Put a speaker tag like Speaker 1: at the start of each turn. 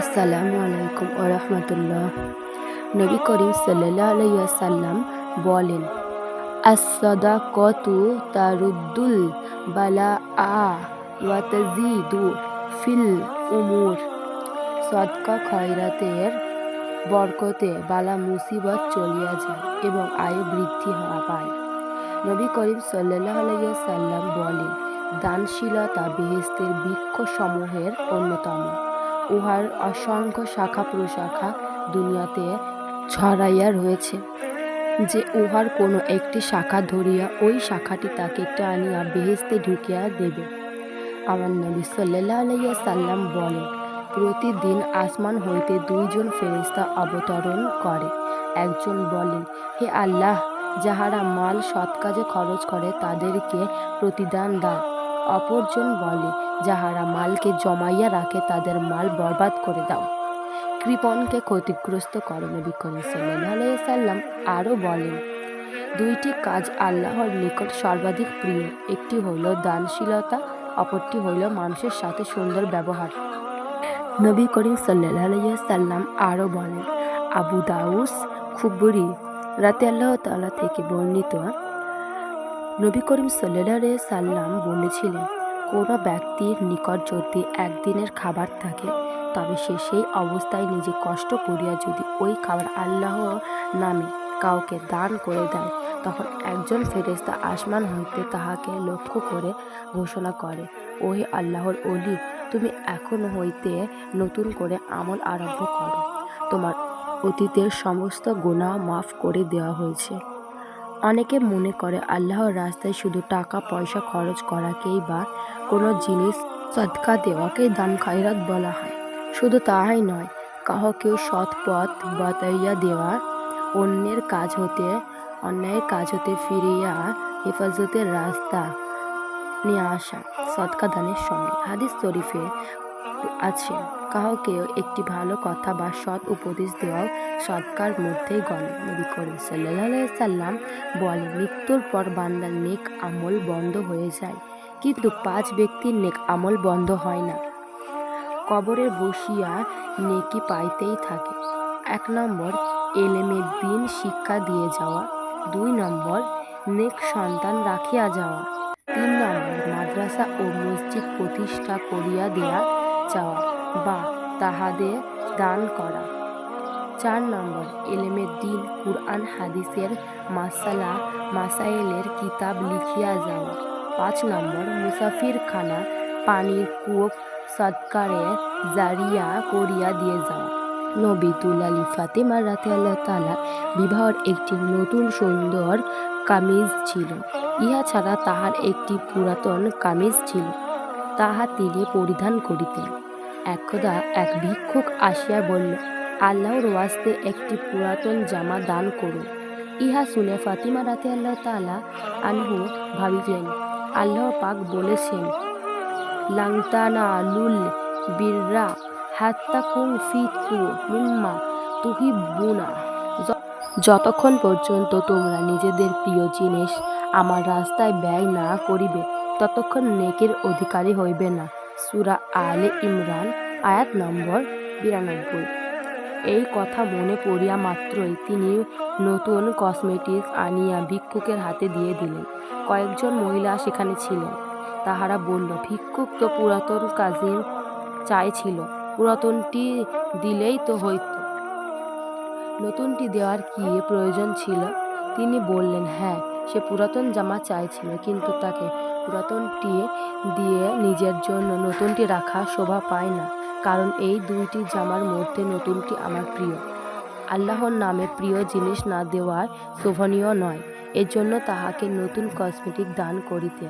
Speaker 1: আসসালামু আলাইকুম রহমতুল্লাহ। নবী করিম সাল্লাহ আলাইসাল্লাম বলেন আসদা কতু তারুদ্দুল বালা আ ওয়াতাজিদু ফিল উমুর। সদকা খয়রাতের বরকতে বালা মুসিবত চলিয়া যায় এবং আয়ু বৃদ্ধি হওয়া পায়। নবী করিম সাল্লাহ আলাইসাল্লাম বলেন, দানশীলতা বেহেস্তের বৃক্ষ সমূহের অন্যতম। উহার অসংখ্য শাখা প্রশাখা দুনিয়াতে ছড়াইয়া রয়েছে। যে উহার কোনো একটি শাখা ধরিয়া ওই শাখাটি তাকে টানিয়া বেহেস্তে ঢুকিয়া দেবে। আমার নবী সাল্লাহ আলাইয়া সাল্লাম বলেন, প্রতিদিন আসমান হইতে দুইজন ফেরেস্তা অবতরণ করে। একজন বলেন, হে আল্লাহ, যাহারা মাল সৎ কাজে খরচ করে তাদেরকে প্রতিদান দান অপরজন বলে, যাহারা মালকে জমাইয়া রাখে, তাদের মাল বরবাদ করে দাও। কৃপণকে ক্ষতিগ্রস্ত করো নবী করিম সাল্লাম আরও বলেন, দুইটি কাজ আল্লাহর নিকট সর্বাধিক প্রিয়। একটি হইল দানশীলতা, অপরটি হইল মানুষের সাথে সুন্দর ব্যবহার। নবী করিম সাল্লাহ সাল্লাম আরও বলেন, আবু দাউস খুবরি, রাতে আল্লাহ তালা থেকে বর্ণিত নবী করিম সাল্লাহ সাল্লাম বলেছিলেন, কোনো ব্যক্তির নিকট যদি একদিনের খাবার থাকে, তবে সে সেই অবস্থায় নিজে কষ্ট করিয়া যদি ওই খাবার আল্লাহ নামে কাউকে দান করে দেয়, তখন একজন ফেরেস্তা আসমান হইতে তাহাকে লক্ষ্য করে ঘোষণা করে, ওহে আল্লাহর অলি তুমি এখন হইতে নতুন করে আমল আরম্ভ করো। তোমার অতীতের সমস্ত গুণা মাফ করে দেওয়া হয়েছে। অনেকে মনে করে আল্লাহর রাস্তায় শুধু টাকা, পয়সা খরচ করাকেই বা কোনো জিনিস সৎকা দেওয়াকেই দান খায়রাত বলা হয়। শুধু তাহাই নয় কাহকে সৎ পথ বাতাইয়া দেওয়া, অন্যের কাজ হতে, অন্যায়ের কাজ হতে ফিরিয়া হেফাজতের রাস্তা নিয়ে আসা সৎকা দানের সঙ্গে হাদিস শরীফে আছে। কাউকে একটি ভালো কথা বা সৎ উপদেশ দেওয়াও সৎকার মধ্যেই গণ নবী করিম সাল্লাহ সাল্লাম বলে মৃত্যুর পর বান্দার নেক আমল বন্ধ হয়ে যায়, কিন্তু পাঁচ ব্যক্তির নেক আমল বন্ধ হয় না। কবরে বসিয়া নেকি পাইতেই থাকে। এক নম্বর, এলেমের দিন শিক্ষা দিয়ে যাওয়া। দুই নম্বর, নেক সন্তান রাখিয়া যাওয়া। তিন নম্বর, মাদ্রাসা ও মসজিদ প্রতিষ্ঠা করিয়া দেয়া। যাওয়া বা তাহাদের দান করা। চার নম্বর, এলেমের দিন, কুরআন, হাদিসের মাসালা মাসাইলের কিতাব লিখিয়া যাওয়া পাঁচ নম্বর মুসাফির খানা পানির কূপ সৎকারে জারিয়া করিয়া দিয়ে যাওয়া নবী তুলালি ফাতেমা রাতে আল্লাহ তালা বিবাহর একটি নতুন সুন্দর কামিজ ছিল। ইহা ছাড়া তাহার একটি পুরাতন কামিজ ছিল। তাহা তিনি পরিধান করিতেন। একদা এক ভিক্ষুক আসিয়া বলল, আল্লাহর ওয়াস্তে একটি পুরাতন জামা দান করুন। ইহা শুনে ফাতিমা রাতে আল্লাহ তালা আনহু ভাবিলেন, আল্লাহ পাক বলেছেন, লাংতানা লুল বিররা হাত্তা কুং ফিতু মিম্মা তুহিবুনা যতক্ষণ পর্যন্ত তোমরা নিজেদের প্রিয় জিনিস আমার রাস্তায় ব্যয় না করিবে, ততক্ষণ নেকের অধিকারী হইবে না। সুরা আলে ইমরান, আয়াত নম্বর বিরানব্বই। এই কথা মনে পড়িয়া মাত্রই তিনি নতুন কসমেটিক্স আনিয়া ভিক্ষুকের হাতে দিয়ে দিলেন। কয়েকজন মহিলা সেখানে ছিলেন। তাহারা বলল, ভিক্ষুক তো পুরাতন কাজে চাইছিল। পুরাতনটি দিলেই তো হইত। নতুনটি দেওয়ার কি প্রয়োজন ছিল? তিনি বললেন হ্যাঁ সে পুরাতন জামা চাইছিল, কিন্তু তাকে পুরাতনটি দিয়ে নিজের জন্য নতুনটি রাখা শোভা পায় না, কারণ এই দুইটি জামার মধ্যে নতুনটি আমার প্রিয়। আল্লাহর নামে প্রিয় জিনিস না দেওয়ার শোভনীয় নয়, এজন্য তাহাকে নতুন কসমেটিক দান করিতে।